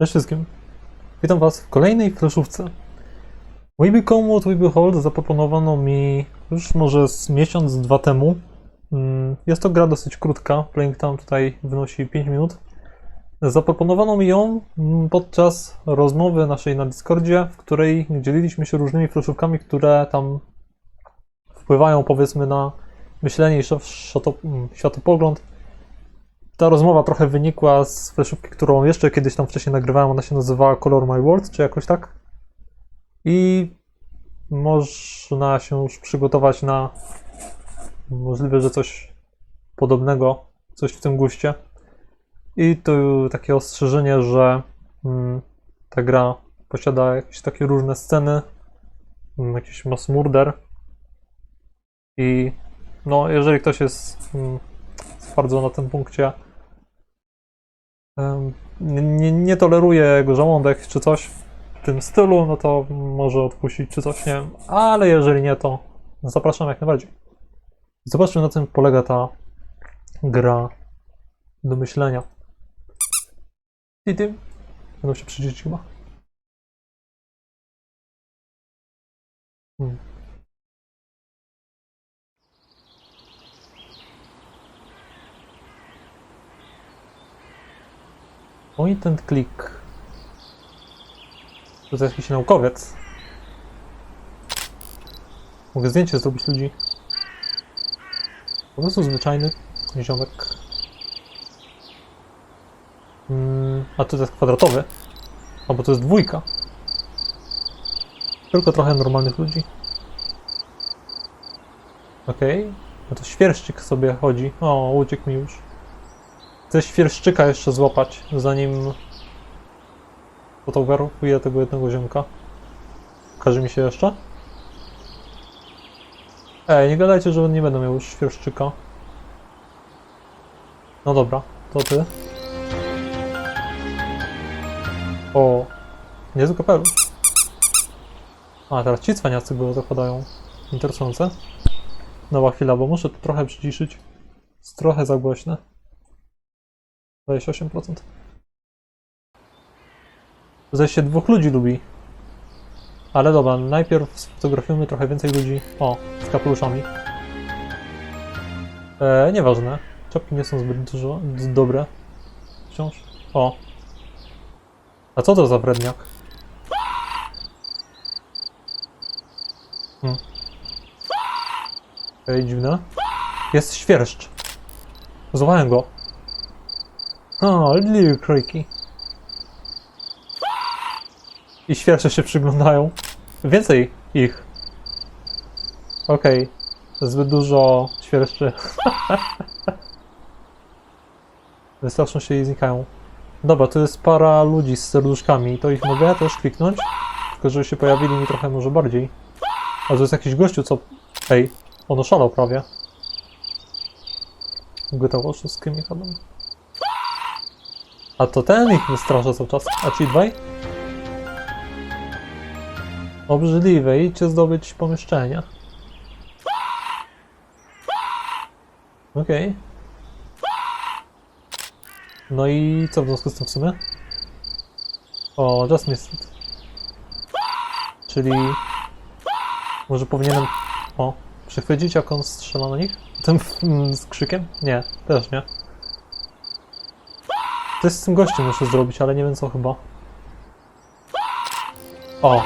Cześć wszystkim. Witam Was w kolejnej fleszówce. We Become What We Behold zaproponowano mi już może z miesiąc, dwa temu. Mm, Jest to gra dosyć krótka. Playing time tutaj wynosi 5 minut. Zaproponowano mi ją mm, podczas rozmowy naszej na Discordzie, w której dzieliliśmy się różnymi fleszówkami, które tam wpływają powiedzmy na myślenie i mm, światopogląd ta rozmowa trochę wynikła z fleszówki, którą jeszcze kiedyś tam wcześniej nagrywałem. Ona się nazywała Color My World, czy jakoś tak. I można się już przygotować na możliwe, że coś podobnego, coś w tym guście. I tu takie ostrzeżenie, że mm, ta gra posiada jakieś takie różne sceny, mm, jakiś mass murder. I no, jeżeli ktoś jest mm, bardzo na tym punkcie nie, nie, toleruje jego żołądek czy coś w tym stylu, no to może odpuścić czy coś, nie wiem. Ale jeżeli nie, to zapraszam jak najbardziej. Zobaczmy na czym polega ta gra do myślenia. I tym będą się przyjrzeć chyba. Hmm. Point and click. To jest jakiś naukowiec. Mogę zdjęcie zrobić ludzi. Po prostu zwyczajny ziomek. Mm, a to jest kwadratowy. Albo to jest dwójka. Tylko trochę normalnych ludzi. Okej. No to świerszczyk sobie chodzi. O, uciekł mi już. Chcę świerszczyka jeszcze złapać, zanim fotografuję tego jednego ziomka. Każe mi się jeszcze? Ej, nie gadajcie, że nie będę miał już świerszczyka. No dobra, to ty. O, niezły kapelusz. A, teraz ci cwaniacy go zakładają. Interesujące. Nowa chwila, bo muszę to trochę przyciszyć. Jest trochę za głośne. 28%. Zdaje się dwóch ludzi lubi. Ale dobra, najpierw sfotografujemy trochę więcej ludzi. O, z kapeluszami. E, nieważne. Czapki nie są zbyt dużo, dobre. Wciąż. O. A co to za wredniak? Hmm. Ej, dziwne. Jest świerszcz. Złapałem go. O, Little Creaky. I świercze się przyglądają. Więcej ich. Okej. Zbyt dużo świerszczy. Wystraszą się i znikają. Dobra, to jest para ludzi z serduszkami. To ich mogę też kliknąć? Tylko, żeby się pojawili mi trochę może bardziej. A to jest jakiś gościu, co... Ej, on oszalał prawie. Gotowo wszystkimi chodami. A to ten ich wystrasza cały czas. A ci dwaj? Obrzydliwe, idźcie zdobyć pomieszczenia. Okej. No i co w związku z tym w sumie? O, Just Missed. Czyli... Może powinienem... O, przychwycić jak on strzela na nich? Tym mm, z krzykiem? Nie, też nie. Coś z tym gościem muszę zrobić, ale nie wiem co chyba. O!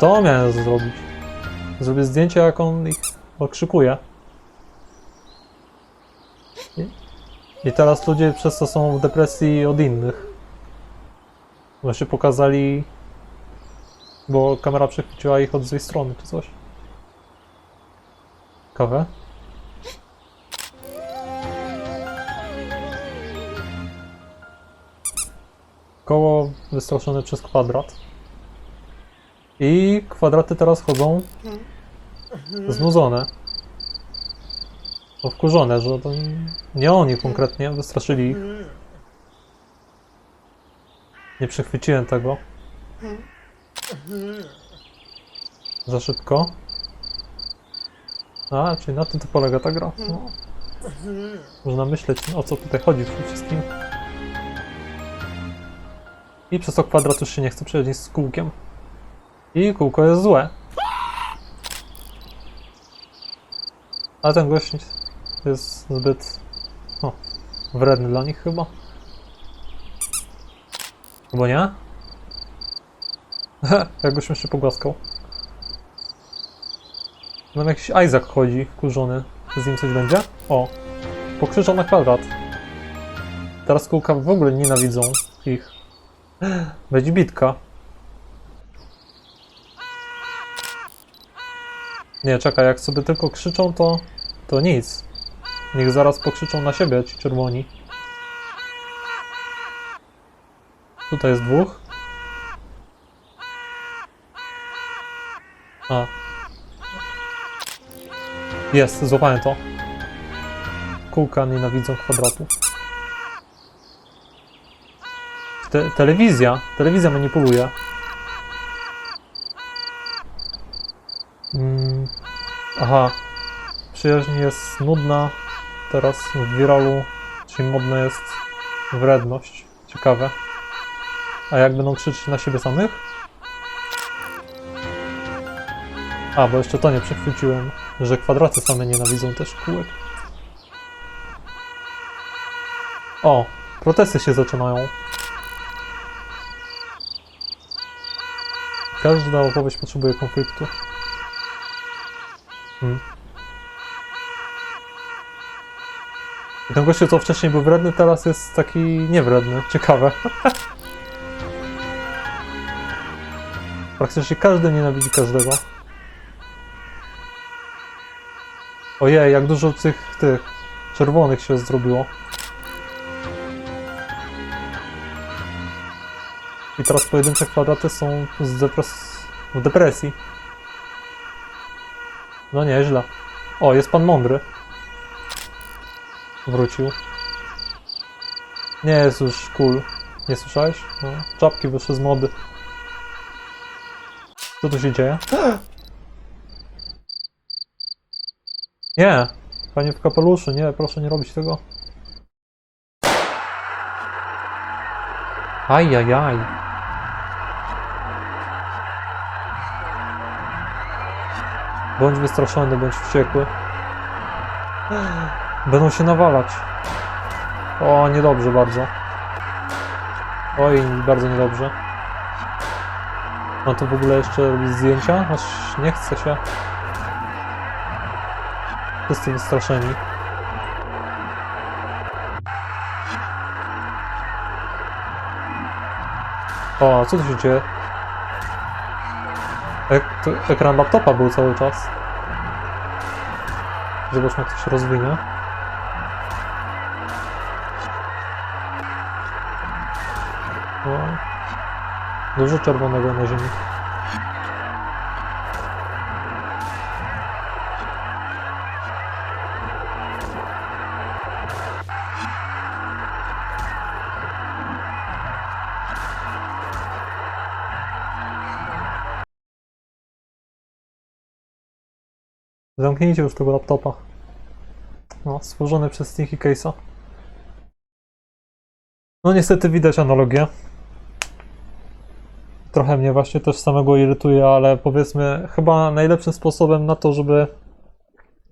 To miałem zrobić. Zrobię zdjęcie jak on ich okrzykuje. I, I teraz ludzie przez to są w depresji od innych. Właśnie pokazali... Bo kamera przechwyciła ich od złej strony czy coś. Kawę? Koło wystraszone przez kwadrat. I kwadraty teraz chodzą znudzone. No wkurzone, że to nie oni konkretnie wystraszyli ich. Nie przechwyciłem tego. Za szybko. A, czyli na tym to polega ta gra. No. Można myśleć o co tutaj chodzi w tym wszystkim. I przez to kwadrat już się nie chce przechodzić z kółkiem. I kółko jest złe. A ten gość jest zbyt o, wredny dla nich chyba. Chyba nie? Jakbyś jeszcze pogłaskał. Tam jakiś Isaac chodzi, kurzony. Z nim coś będzie? O, pokrzyczał na kwadrat. Teraz kółka w ogóle nienawidzą ich. Będzie bitka. Nie, czekaj, jak sobie tylko krzyczą, to, to nic. Niech zaraz pokrzyczą na siebie ci czerwoni. Tutaj jest dwóch. A. Jest, złapałem to. Kółka nienawidzą kwadratu. Te, telewizja. Telewizja manipuluje. Mm, aha. Przyjaźń jest nudna. Teraz w wiralu, czyli modna jest wredność. Ciekawe. A jak będą krzyczeć na siebie samych? A, bo jeszcze to nie przechwyciłem, że kwadraty same nienawidzą też kółek. O, protesty się zaczynają. Każda opowieść potrzebuje konfliktu. Hmm. I ten gościu, co wcześniej był wredny, teraz jest taki niewredny. Ciekawe. Praktycznie każdy nienawidzi każdego. Ojej, jak dużo tych, tych czerwonych się zrobiło. I teraz pojedyncze kwadraty są depres... w depresji. No nieźle. O, jest pan mądry. Wrócił. Nie jest już cool. Nie słyszałeś? No, czapki wyszły z mody. Co tu się dzieje? Nie! Panie w kapeluszu, nie, proszę nie robić tego. Ajajaj. Bądź wystraszony, bądź wściekły. Będą się nawalać. O, niedobrze bardzo. Oj, bardzo niedobrze. Mam tu w ogóle jeszcze robić zdjęcia? Aż nie chce się. Wszyscy wystraszeni. O, co tu się dzieje? Ek ekran laptopa był cały czas. Zobaczmy, jak to się rozwinie. Dużo czerwonego na ziemi. Zamknijcie już tego laptopa. No, stworzony przez Stinky Case'a. No niestety widać analogię. Trochę mnie właśnie też samego irytuje, ale powiedzmy, chyba najlepszym sposobem na to, żeby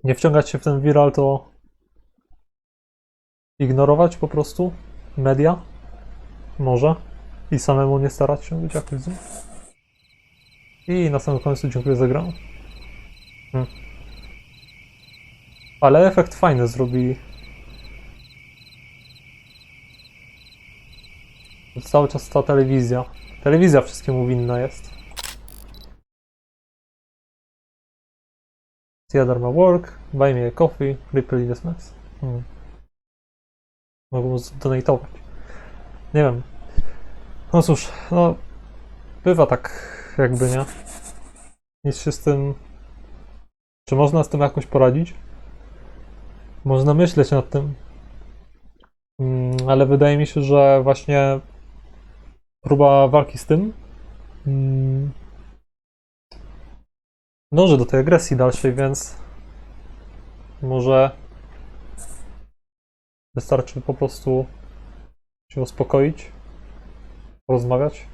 nie wciągać się w ten viral, to ignorować po prostu media. Może. I samemu nie starać się być aktywnym. I na samym końcu dziękuję za grę. Hmm. Ale efekt fajny zrobili. Cały czas ta telewizja. Telewizja wszystkiemu winna jest. Theater ma work, buy me a coffee, Ripple Investments. Hmm. Mogę mu donatować. Nie wiem. No cóż, no bywa tak jakby, nie? Nic się z tym... Czy można z tym jakoś poradzić? Można myśleć nad tym. Mm, ale wydaje mi się, że właśnie próba walki z tym mm, dąży do tej agresji dalszej, więc może wystarczy po prostu się uspokoić, porozmawiać.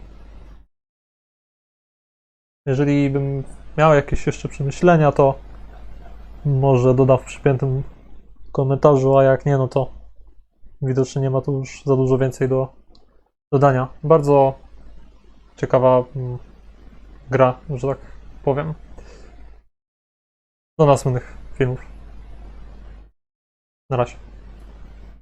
Jeżeli bym miał jakieś jeszcze przemyślenia, to może dodam w przypiętym komentarzu, a jak nie, no to widocznie nie ma tu już za dużo więcej do dodania. Bardzo ciekawa mm, gra, że tak powiem. Do następnych filmów. Na razie.